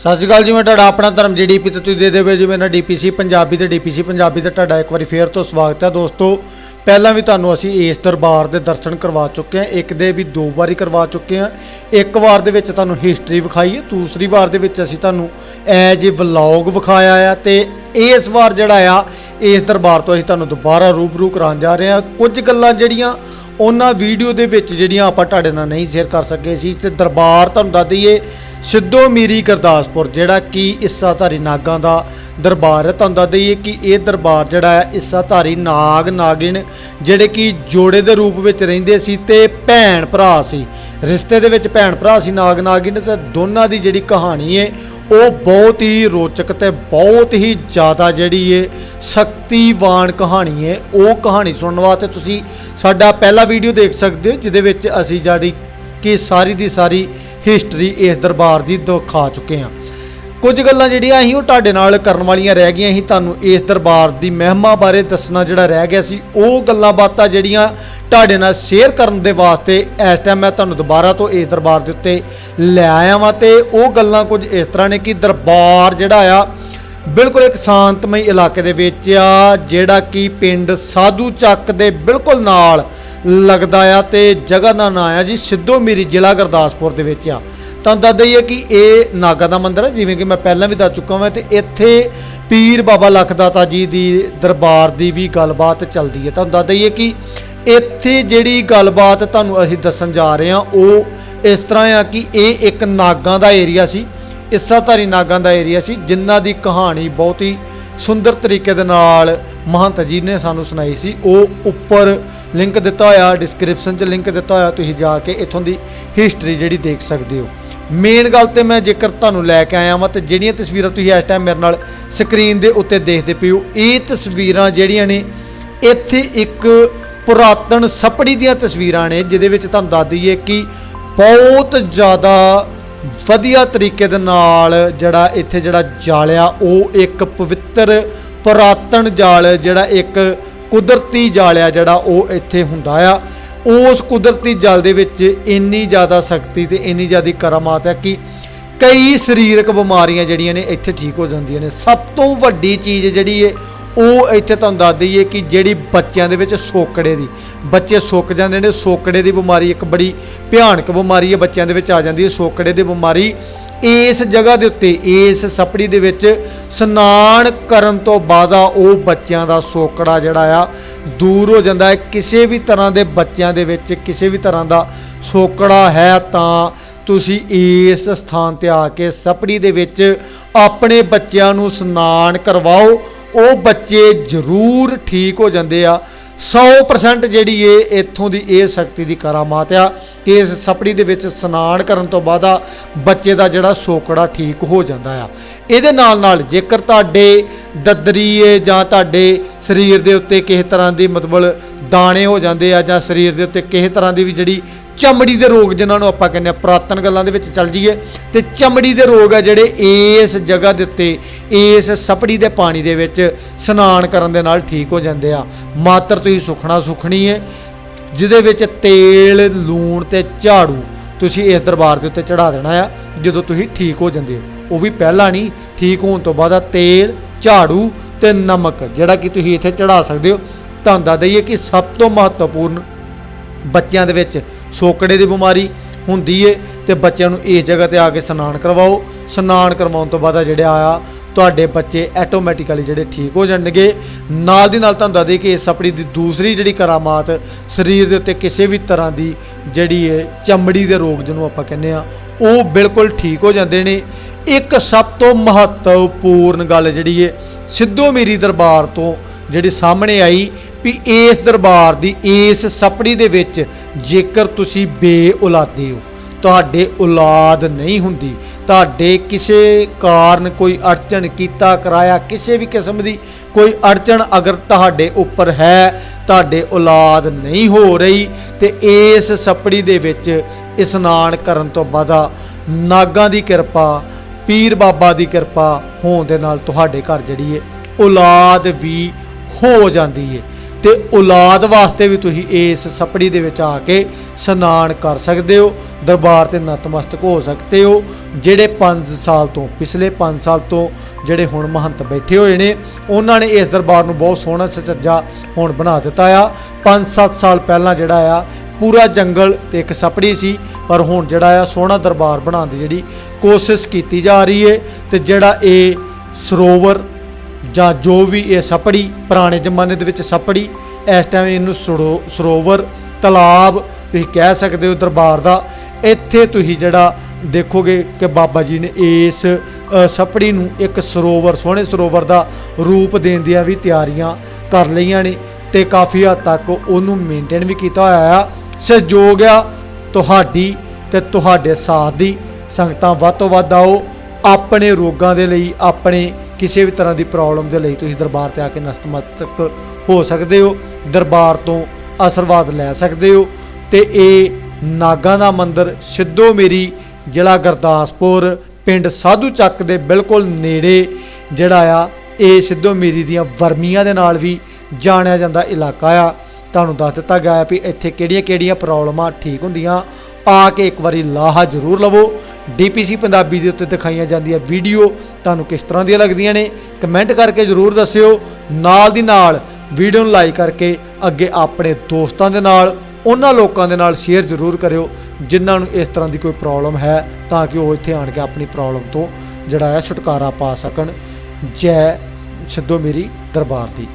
ਸਤਿ ਸ਼੍ਰੀ ਅਕਾਲ ਜੀ, ਮੈਂ ਤੁਹਾਡਾ ਆਪਣਾ ਧਰਮ ਜੀਡੀਪੀ ਤੇ ਤੁਸੀਂ ਦੇ ਦੇਵੇ ਜੀ ਮੇਰਾ ਡੀਪੀਸੀ ਪੰਜਾਬੀ ਤੇ ਡੀਪੀਸੀ ਪੰਜਾਬੀ ਤੇ ਤੁਹਾਡਾ ਇੱਕ ਵਾਰੀ ਫੇਰ ਤੋਂ ਸਵਾਗਤ ਹੈ। ਦੋਸਤੋ, ਪਹਿਲਾਂ ਵੀ ਤੁਹਾਨੂੰ ਅਸੀਂ ਇਸ ਦਰਬਾਰ ਦੇ ਦਰਸ਼ਨ ਕਰਵਾ ਚੁੱਕੇ ਹਾਂ। ਇੱਕ ਦੇ ਵੀ ਦੋ ਵਾਰੀ ਕਰਵਾ ਚੁੱਕੇ ਹਾਂ। ਇੱਕ ਵਾਰ ਦੇ ਵਿੱਚ ਤੁਹਾਨੂੰ ਹਿਸਟਰੀ ਵਿਖਾਈ ਹੈ। ਦੂਸਰੀ ਵਾਰ ਦੇ ਵਿੱਚ ਅਸੀਂ ਤੁਹਾਨੂੰ ਐਜ ਏ ਵਲੌਗ ਵਿਖਾਇਆ ਆ ਤੇ ਇਸ ਵਾਰ ਜਿਹੜਾ ਆ, ਇਸ ਦਰਬਾਰ ਤੋਂ ਅਸੀਂ ਤੁਹਾਨੂੰ ਦੁਬਾਰਾ ਰੂਬਰੂ ਕਰਾਉਣ ਜਾ ਰਹੇ ਹਾਂ। ਕੁਝ ਗੱਲਾਂ ਜਿਹੜੀਆਂ ਉਹਨਾਂ ਵੀਡੀਓ ਦੇ ਵਿੱਚ ਜਿਹੜੀਆਂ ਆਪਾਂ ਤੁਹਾਡੇ ਨਾਲ ਨਹੀਂ ਸ਼ੇਅਰ ਕਰ ਸਕੇ ਸੀ, ਤੇ ਦਰਬਾਰ ਤੁਹਾਨੂੰ ਦੱਸ ਦਈਏ ਸਿੱਧੋ ਮੀਰੀ ਗੁਰਦਾਸਪੁਰ, ਜਿਹੜਾ ਕਿ ਇਸਾਧਾਰੀ ਨਾਗਾਂ ਦਾ ਦਰਬਾਰ ਹੈ। ਤੁਹਾਨੂੰ ਦੱਸ ਦਈਏ ਕਿ ਇਹ ਦਰਬਾਰ ਜਿਹੜਾ ਹੈ ਇਸਾਧਾਰੀ ਨਾਗ ਨਾਗਿਨ ਜਿਹੜੇ ਕਿ ਜੋੜੇ ਦੇ ਰੂਪ ਵਿੱਚ ਰਹਿੰਦੇ ਸੀ ਤੇ ਭੈਣ ਭਰਾ ਸੀ। ਰਿਸ਼ਤੇ ਦੇ ਵਿੱਚ ਭੈਣ ਭਰਾ ਸੀ, ਨਾਗ ਨਾਗਿਨ ਤੇ ਦੋਨਾਂ ਦੀ ਜਿਹੜੀ ਕਹਾਣੀ ਹੈ ਉਹ ਬਹੁਤ ਹੀ ਰੋਚਕ ਤੇ ਬਹੁਤ ਹੀ ਜ਼ਿਆਦਾ ਜਿਹੜੀ ਏ ਸ਼ਕਤੀਵਾਨ ਕਹਾਣੀ ਏ। ਉਹ ਕਹਾਣੀ ਸੁਣਨ ਵਾਸਤੇ ਤੁਸੀਂ ਸਾਡਾ ਪਹਿਲਾ ਵੀਡੀਓ ਦੇਖ ਸਕਦੇ ਹੋ, ਜਿਹਦੇ ਵਿੱਚ ਅਸੀਂ ਜਿਹੜੀ ਕਿ ਸਾਰੀ ਦੀ ਸਾਰੀ ਹਿਸਟਰੀ ਇਸ ਦਰਬਾਰ ਦੀ ਦਿਖਾ ਚੁੱਕੇ ਹਾਂ। ਕੁਝ ਗੱਲਾਂ ਜਿਹੜੀਆਂ ਅਸੀਂ ਉਹ ਤੁਹਾਡੇ ਨਾਲ ਕਰਨ ਵਾਲੀਆਂ ਰਹਿ ਗਈਆਂ ਸੀ, ਤੁਹਾਨੂੰ ਇਸ ਦਰਬਾਰ ਦੀ ਮਹਿਮਾ ਬਾਰੇ ਦੱਸਣਾ ਜਿਹੜਾ ਰਹਿ ਗਿਆ ਸੀ, ਉਹ ਗੱਲਾਂ ਬਾਤਾਂ ਜਿਹੜੀਆਂ ਤੁਹਾਡੇ ਨਾਲ ਸ਼ੇਅਰ ਕਰਨ ਦੇ ਵਾਸਤੇ ਇਸ ਟਾਈਮ ਮੈਂ ਤੁਹਾਨੂੰ ਦੁਬਾਰਾ ਤੋਂ ਇਸ ਦਰਬਾਰ ਦੇ ਉੱਤੇ ਲੈ ਆਇਆ ਵਾਂ ਤੇ ਉਹ ਗੱਲਾਂ ਕੁਝ ਇਸ ਤਰ੍ਹਾਂ ਨੇ ਕਿ ਦਰਬਾਰ ਜਿਹੜਾ ਆ, ਬਿਲਕੁਲ ਇੱਕ ਸ਼ਾਂਤਮਈ ਇਲਾਕੇ ਦੇ ਵਿੱਚ ਆ, ਜਿਹੜਾ ਕਿ ਪਿੰਡ ਸਾਧੂ ਚੱਕ ਦੇ ਬਿਲਕੁਲ ਨਾਲ ਲੱਗਦਾ ਆ ਤੇ ਜਗ੍ਹਾ ਦਾ ਨਾਂ ਆ ਜੀ ਸਿੱਧੋ ਮੀਰੀ ਜ਼ਿਲ੍ਹਾ ਗੁਰਦਾਸਪੁਰ ਦੇ ਵਿੱਚ ਆ। ਤੁਹਾਨੂੰ ਦੱਸ ਦਈਏ ਕਿ ਇਹ ਨਾਗਾ ਦਾ ਮੰਦਿਰ ਹੈ ਜਿਵੇਂ ਕਿ ਮੈਂ ਪਹਿਲਾਂ ਵੀ ਦੱਸ ਚੁੱਕਾ ਹਾਂ ਤੇ ਇੱਥੇ ਪੀਰ ਬਾਬਾ ਲਖਦਾਤਾ ਜੀ ਦੀ ਦਰਬਾਰ ਦੀ ਵੀ ਗੱਲਬਾਤ ਚੱਲਦੀ ਹੈ ਤੁਹਾਨੂੰ ਦੱਸ ਦਈਏ ਕਿ ਇੱਥੇ ਜਿਹੜੀ ਗੱਲਬਾਤ ਤੁਹਾਨੂੰ ਅਸੀਂ ਦੱਸਣ ਜਾ ਰਹੇ ਹਾਂ, ਉਹ ਇਸ ਤਰ੍ਹਾਂ ਆ ਕਿ ਇਹ ਇੱਕ ਨਾਗਾਂ ਦਾ ਏਰੀਆ ਸੀ, ਇਸਾਧਾਰੀ ਨਾਗਾਂ ਦਾ ਏਰੀਆ ਸੀ, ਜਿਨ੍ਹਾਂ ਦੀ ਕਹਾਣੀ ਬਹੁਤ ਹੀ ਸੁੰਦਰ ਤਰੀਕੇ ਦੇ ਨਾਲ ਮਹੰਤ ਜੀ ਨੇ ਸਾਨੂੰ ਸੁਣਾਈ ਸੀ। ਉਹ ਉੱਪਰ ਲਿੰਕ ਦਿੱਤਾ ਹੋਇਆ ਡਿਸਕ੍ਰਿਪਸ਼ਨ 'ਚ ਲਿੰਕ ਦਿੱਤਾ ਹੋਇਆ, ਤੁਸੀਂ ਜਾ ਕੇ ਇੱਥੋਂ ਦੀ ਹਿਸਟਰੀ ਜਿਹੜੀ ਦੇਖ ਸਕਦੇ ਹੋ। ਮੇਨ ਗੱਲ ਤੇ ਮੈਂ ਜੇਕਰ ਤੁਹਾਨੂੰ ਲੈ ਕੇ ਆਇਆ ਵਾਂ ਤੇ ਜਿਹੜੀਆਂ ਤਸਵੀਰਾਂ ਤੁਸੀਂ ਇਸ ਟਾਈਮ ਮੇਰੇ ਨਾਲ ਸਕਰੀਨ ਦੇ ਉੱਤੇ ਦੇਖਦੇ ਪਏ ਹੋ, ਇਹ ਤਸਵੀਰਾਂ ਜਿਹੜੀਆਂ ਨੇ, ਇੱਥੇ ਇੱਕ ਪੁਰਾਤਨ ਸਪੜੀ ਦੀਆਂ ਤਸਵੀਰਾਂ ਨੇ, ਜਿਹਦੇ ਵਿੱਚ ਤੁਹਾਨੂੰ ਦੱਸ ਦਈਏ ਕਿ ਬਹੁਤ ਜ਼ਿਆਦਾ ਵਧੀਆ ਤਰੀਕੇ ਦੇ ਨਾਲ ਜਿਹੜਾ ਇੱਥੇ ਜਿਹੜਾ ਜਾਲ ਆ, ਉਹ ਇੱਕ ਪਵਿੱਤਰ ਪੁਰਾਤਨ ਜਾਲ, ਜਿਹੜਾ ਇੱਕ ਕੁਦਰਤੀ ਜਾਲ ਆ ਜਿਹੜਾ ਉਹ ਇੱਥੇ ਹੁੰਦਾ ਆ। ਉਸ ਕੁਦਰਤੀ ਜਲ ਦੇ ਵਿੱਚ ਇੰਨੀ ਜ਼ਿਆਦਾ ਸ਼ਕਤੀ ਤੇ ਇੰਨੀ ਜ਼ਿਆਦਾ ਕਰਾਮਾਤ ਹੈ ਕਿ ਕਈ ਸਰੀਰਕ ਬਿਮਾਰੀਆਂ ਜਿਹੜੀਆਂ ਨੇ ਇੱਥੇ ਠੀਕ ਹੋ ਜਾਂਦੀਆਂ ਨੇ। ਸਭ ਤੋਂ ਵੱਡੀ ਚੀਜ਼ ਜਿਹੜੀ ਏ, ਉਹ ਇੱਥੇ ਤੁਹਾਨੂੰ ਦੱਸ ਦਈਏ ਕਿ ਜਿਹੜੀ ਬੱਚਿਆਂ ਦੇ ਵਿੱਚ ਸੋਕੜੇ ਦੀ, ਬੱਚੇ ਸੁੱਕ ਜਾਂਦੇ ਨੇ। ਸੋਕੜੇ ਦੀ ਬਿਮਾਰੀ ਇੱਕ ਬੜੀ ਭਿਆਨਕ ਬਿਮਾਰੀ ਹੈ ਬੱਚਿਆਂ ਦੇ ਵਿੱਚ ਆ ਜਾਂਦੀ ਹੈ ਸੋਕੜੇ ਦੀ ਬਿਮਾਰੀ ਇਸ ਜਗ੍ਹਾ ਦੇ ਉੱਤੇ, ਇਸ ਸਪੜੀ ਦੇ ਵਿੱਚ ਸਨਾਨ ਕਰਨ ਤੋਂ ਬਾਅਦ ਉਹ ਬੱਚਿਆਂ ਦਾ ਸੋਕੜਾ ਜਿਹੜਾ ਆ, ਦੂਰ ਹੋ ਜਾਂਦਾ ਹੈ। ਕਿਸੇ ਵੀ ਤਰ੍ਹਾਂ ਦੇ ਬੱਚਿਆਂ ਦੇ ਵਿੱਚ ਕਿਸੇ ਵੀ ਤਰ੍ਹਾਂ ਦਾ ਸੋਕੜਾ ਹੈ ਤਾਂ ਤੁਸੀਂ ਇਸ ਸਥਾਨ ਤੇ ਆ ਕੇ ਸਪੜੀ ਦੇ ਵਿੱਚ ਆਪਣੇ ਬੱਚਿਆਂ ਨੂੰ ਸਨਾਨ ਕਰਵਾਓ। ਉਹ ਬੱਚੇ ਜ਼ਰੂਰ ਠੀਕ ਹੋ ਜਾਂਦੇ ਆ। 100% ਜਿਹੜੀ ਇਹ ਇੱਥੋਂ ਦੀ ਇਹ ਸ਼ਕਤੀ ਦੀ ਕਰਾਮਾਤ ਆ। ਕਿ ਇਸ ਸਪੜੀ ਦੇ ਵਿੱਚ ਇਸ਼ਨਾਨ ਕਰਨ ਤੋਂ ਬਾਅਦ ਆ, ਬੱਚੇ ਦਾ ਜਿਹੜਾ ਸੋਕੜਾ ਠੀਕ ਹੋ ਜਾਂਦਾ ਆ। ਇਹਦੇ ਨਾਲ ਨਾਲ ਜੇਕਰ ਤੁਹਾਡੇ ਦਦਰੀਏ ਜਾਂ ਤੁਹਾਡੇ ਸਰੀਰ ਦੇ ਉੱਤੇ ਕਿਸੇ ਤਰ੍ਹਾਂ ਦੀ ਮਤਲਬ ਦਾਣੇ ਹੋ ਜਾਂਦੇ ਆ ਜਾਂ ਸਰੀਰ ਦੇ ਉੱਤੇ ਕਿਸੇ ਤਰ੍ਹਾਂ ਦੀ ਵੀ ਜਿਹੜੀ ਚਮੜੀ ਦੇ ਰੋਗ ਜਿਨ੍ਹਾਂ ਨੂੰ ਆਪਾਂ ਕਹਿੰਦੇ ਆ, ਪੁਰਾਤਨ ਗੱਲਾਂ ਦੇ ਵਿੱਚ ਚੱਲ ਜਾਈਏ, ਤੇ ਚਮੜੀ ਦੇ ਰੋਗ ਆ ਜਿਹੜੇ ਇਸ ਜਗ੍ਹਾ ਦੇ ਉੱਤੇ, ਇਸ ਸਪੜੀ ਦੇ ਪਾਣੀ ਦੇ ਵਿੱਚ ਇਸ਼ਨਾਨ ਕਰਨ ਦੇ ਨਾਲ ਠੀਕ ਹੋ ਜਾਂਦੇ ਆ। ਮਾਤਰ ਤੁਸੀਂ ਸੁਖਣਾ ਸੁਖਣੀ ਹੈ ਜਿਹਦੇ ਵਿੱਚ ਤੇਲ, ਲੂਣ ਤੇ ਝਾੜੂ ਤੁਸੀਂ ਇਸ ਦਰਬਾਰ ਦੇ ਉੱਤੇ ਚੜਾ ਦੇਣਾ ਆ, ਜਦੋਂ ਤੁਸੀਂ ਠੀਕ ਹੋ ਜਾਂਦੇ ਹੋ। ਉਹ ਵੀ ਪਹਿਲਾਂ ਨਹੀਂ, ਠੀਕ ਹੋਣ ਤੋਂ ਬਾਅਦ ਆ ਤੇਲ, ਝਾੜੂ ਤੇ ਨਮਕ, ਜਿਹੜਾ ਕਿ ਤੁਸੀਂ ਇੱਥੇ ਚੜਾ ਸਕਦੇ ਹੋ। ਤੁਹਾਨੂੰ ਦੱਸ ਦਈਏ ਕਿ ਸਭ ਤੋਂ ਮਹੱਤਵਪੂਰਨ ਬੱਚਿਆਂ ਦੇ ਵਿੱਚ ਸੋਕੜੇ ਦੀ ਬਿਮਾਰੀ ਹੁੰਦੀ ਏ ਤੇ ਬੱਚਿਆਂ ਨੂੰ ਇਸ ਜਗ੍ਹਾ ਤੇ ਆ ਕੇ ਇਸ਼ਨਾਨ ਕਰਵਾਓ। ਇਸ਼ਨਾਨ ਕਰਵਾਉਣ ਤੋਂ ਬਾਅਦ ਜਿਹੜਾ ਆ, ਤੁਹਾਡੇ ਬੱਚੇ ਆਟੋਮੈਟਿਕਲੀ ਜਿਹੜੇ ਠੀਕ ਹੋ ਜਾਣਗੇ। ਨਾਲ ਦੀ ਨਾਲ ਤੁਹਾਨੂੰ ਦੱਸ ਦਈਏ ਕਿ ਇਸ ਸਪੜੀ ਦੀ ਦੂਸਰੀ ਜਿਹੜੀ ਕਰਾਮਾਤ ਸਰੀਰ ਦੇ ਉੱਤੇ ਕਿਸੇ ਵੀ ਤਰ੍ਹਾਂ ਦੀ ਜਿਹੜੀ ਏ ਚਮੜੀ ਦੇ ਰੋਗ ਜਿਹਨੂੰ ਆਪਾਂ ਕਹਿੰਦੇ ਆ, ਉਹ ਬਿਲਕੁਲ ਠੀਕ ਹੋ ਜਾਂਦੇ ਨੇ। ਇੱਕ ਸਭ ਤੋਂ ਮਹੱਤਵਪੂਰਨ ਗੱਲ ਜਿਹੜੀ ਏ ਸਿੱਧੋ ਮੇਰੀ ਦਰਬਾਰ ਤੋਂ ਜਿਹੜੀ ਸਾਹਮਣੇ ਆਈ ਵੀ ਇਸ ਦਰਬਾਰ ਦੀ, ਇਸ ਸਪੜੀ ਦੇ ਵਿੱਚ ਜੇਕਰ ਤੁਸੀਂ ਬੇਔਲਾਦੇ ਹੋ, ਤੁਹਾਡੇ ਔਲਾਦ ਨਹੀਂ ਹੁੰਦੀ, ਤੁਹਾਡੇ ਕਿਸੇ ਕਾਰਨ ਕੋਈ ਅੜਚਨ ਕੀਤਾ, ਕਰਾਇਆ, ਕਿਸੇ ਵੀ ਕਿਸਮ ਦੀ ਕੋਈ ਅੜਚਨ ਅਗਰ ਤੁਹਾਡੇ ਉੱਪਰ ਹੈ, ਤੁਹਾਡੇ ਔਲਾਦ ਨਹੀਂ ਹੋ ਰਹੀ, ਤੇ ਇਸ ਸਪੜੀ ਦੇ ਵਿੱਚ ਇਸ਼ਨਾਨ ਕਰਨ ਤੋਂ ਬਾਅਦ ਨਾਗਾਂ ਦੀ ਕਿਰਪਾ, ਪੀਰ ਬਾਬਾ ਦੀ ਕਿਰਪਾ ਹੋਣ ਦੇ ਨਾਲ ਤੁਹਾਡੇ ਘਰ ਜਿਹੜੀ ਹੈ, ਔਲਾਦ ਵੀ ਹੋ ਜਾਂਦੀ ਹੈ। ਤੇ ਔਲਾਦ ਵਾਸਤੇ ਵੀ ਤੁਸੀਂ ਇਸ ਸਪੜੀ ਦੇ ਵਿੱਚ ਆ ਕੇ ਇਸ਼ਨਾਨ ਕਰ ਸਕਦੇ ਹੋ, ਦਰਬਾਰ ਤੇ ਨਤਮਸਤਕ ਹੋ ਸਕਦੇ ਹੋ, ਜਿਹੜੇ 5 ਸਾਲ ਤੋਂ, ਪਿਛਲੇ 5 ਸਾਲ ਤੋਂ ਜਿਹੜੇ ਹੁਣ ਮਹੰਤ ਬੈਠੇ ਹੋਏ ਨੇ, ਉਹਨਾਂ ਨੇ ਇਸ ਦਰਬਾਰ ਨੂੰ ਬਹੁਤ ਸੋਹਣਾ ਸੱਜਾ ਹੁਣ ਬਣਾ ਦਿੱਤਾ ਆ। 5-7 ਸਾਲ ਪਹਿਲਾਂ ਜਿਹੜਾ ਆ, ਪੂਰਾ ਜੰਗਲ ਤੇ ਇੱਕ ਸਪੜੀ ਸੀ, ਪਰ ਹੁਣ ਜਿਹੜਾ ਆ, ਸੋਹਣਾ ਦਰਬਾਰ ਬਣਾਉਣ ਦੀ ਜਿਹੜੀ ਕੋਸ਼ਿਸ਼ ਕੀਤੀ ਜਾ ਰਹੀ ਹੈ ਤੇ ਜਿਹੜਾ ਇਹ ਸਰੋਵਰ ਜਾਂ ਜੋ ਵੀ ਇਹ ਸਪੜੀ ਪੁਰਾਣੇ ਜ਼ਮਾਨੇ ਦੇ ਵਿੱਚ ਸਪੜੀ ਇਸ ਟਾਈਮ ਇਹਨੂੰ ਸਰੋ- ਸਰੋਵਰ ਤਲਾਬ ਤੁਸੀਂ ਕਹਿ ਸਕਦੇ ਹੋ ਦਰਬਾਰ ਦਾ। ਇੱਥੇ ਤੁਸੀਂ ਜਿਹੜਾ ਦੇਖੋਗੇ ਕਿ ਬਾਬਾ ਜੀ ਨੇ ਇਸ ਅ, ਸਪੜੀ ਨੂੰ ਇੱਕ ਸਰੋਵਰ ਸੋਹਣੇ ਸਰੋਵਰ ਦਾ ਰੂਪ ਦੇਣ ਦੀਆਂ ਵੀ ਤਿਆਰੀਆਂ ਕਰ ਲਈਆਂ ਨੇ ਤੇ ਕਾਫੀ ਹੱਦ ਤੱਕ ਉਹਨੂੰ ਮੇਨਟੇਨ ਵੀ ਕੀਤਾ ਹੋਇਆ ਆ। ਸਹਿਯੋਗ ਆ ਤੁਹਾਡੀ ਤੇ ਤੁਹਾਡੇ ਸਾਥ ਦੀ। ਸੰਗਤਾਂ ਵੱਧ ਤੋਂ ਵੱਧ ਆਓ ਆਪਣੇ ਰੋਗਾਂ ਦੇ ਲਈ ਆਪਣੇ ਕਿਸੇ ਵੀ ਤਰ੍ਹਾਂ ਦੀ ਪ੍ਰੋਬਲਮ ਦੇ ਲਈ ਤੁਸੀਂ ਦਰਬਾਰ ਤੇ ਆ ਕੇ ਨਤਮਸਤਕ ਹੋ ਸਕਦੇ ਹੋ, ਦਰਬਾਰ ਤੋਂ ਆਸ਼ੀਰਵਾਦ ਲੈ ਸਕਦੇ ਹੋ ਤੇ ਇਹ ਨਾਗਾਂ ਦਾ ਮੰਦਿਰ ਸਿੱਧੋ ਮੇਰੀ ਜ਼ਿਲ੍ਹਾ ਗੁਰਦਾਸਪੁਰ, ਪਿੰਡ ਸਾਧੂ ਚੱਕ ਦੇ ਬਿਲਕੁਲ ਨੇੜੇ, ਜਿਹੜਾ ਆ, ਇਹ ਸਿੱਧੋ ਮੇਰੀ ਦੀਆਂ ਵਰਮੀਆਂ ਦੇ ਨਾਲ ਵੀ ਜਾਣਿਆ ਜਾਂਦਾ ਇਲਾਕਾ ਆ। ਤੁਹਾਨੂੰ ਦੱਸ ਦਿੱਤਾ ਗਿਆ ਹੈ ਵੀ ਇੱਥੇ ਕਿਹੜੀਆਂ-ਕਿਹੜੀਆਂ ਪ੍ਰੋਬਲਮਾਂ ਠੀਕ ਹੁੰਦੀਆਂ, ਆ ਕੇ ਇੱਕ ਵਾਰੀ ਲਾਹਾ ਜ਼ਰੂਰ ਲਵੋ। ਡੀਪੀਸੀ ਪੰਜਾਬੀ ਦੇ ਉੱਤੇ ਦਿਖਾਈਆਂ ਜਾਂਦੀਆਂ ਵੀਡੀਓ ਤੁਹਾਨੂੰ ਕਿਸ ਤਰ੍ਹਾਂ ਦੀਆਂ ਲੱਗਦੀਆਂ ਨੇ? ਕਮੈਂਟ ਕਰਕੇ ਜ਼ਰੂਰ ਦੱਸਿਓ। ਨਾਲ ਦੀ ਨਾਲ ਵੀਡੀਓ ਨੂੰ ਲਾਈਕ ਕਰਕੇ ਅੱਗੇ ਆਪਣੇ ਦੋਸਤਾਂ ਦੇ ਨਾਲ, ਉਹਨਾਂ ਲੋਕਾਂ ਦੇ ਨਾਲ ਸ਼ੇਅਰ ਜ਼ਰੂਰ ਕਰਿਓ, ਜਿਨ੍ਹਾਂ ਨੂੰ ਇਸ ਤਰ੍ਹਾਂ ਦੀ ਕੋਈ ਪ੍ਰੋਬਲਮ ਹੈ, ਤਾਂ ਕਿ ਉਹ ਇੱਥੇ ਆਣ ਕੇ ਆਪਣੀ ਪ੍ਰੋਬਲਮ ਤੋਂ ਜਿਹੜਾ ਹੈ ਛੁਟਕਾਰਾ ਪਾ ਸਕਣ। ਜੈ ਸਿੱਧੋ ਮੇਰੀ ਦਰਬਾਰ ਦੀ।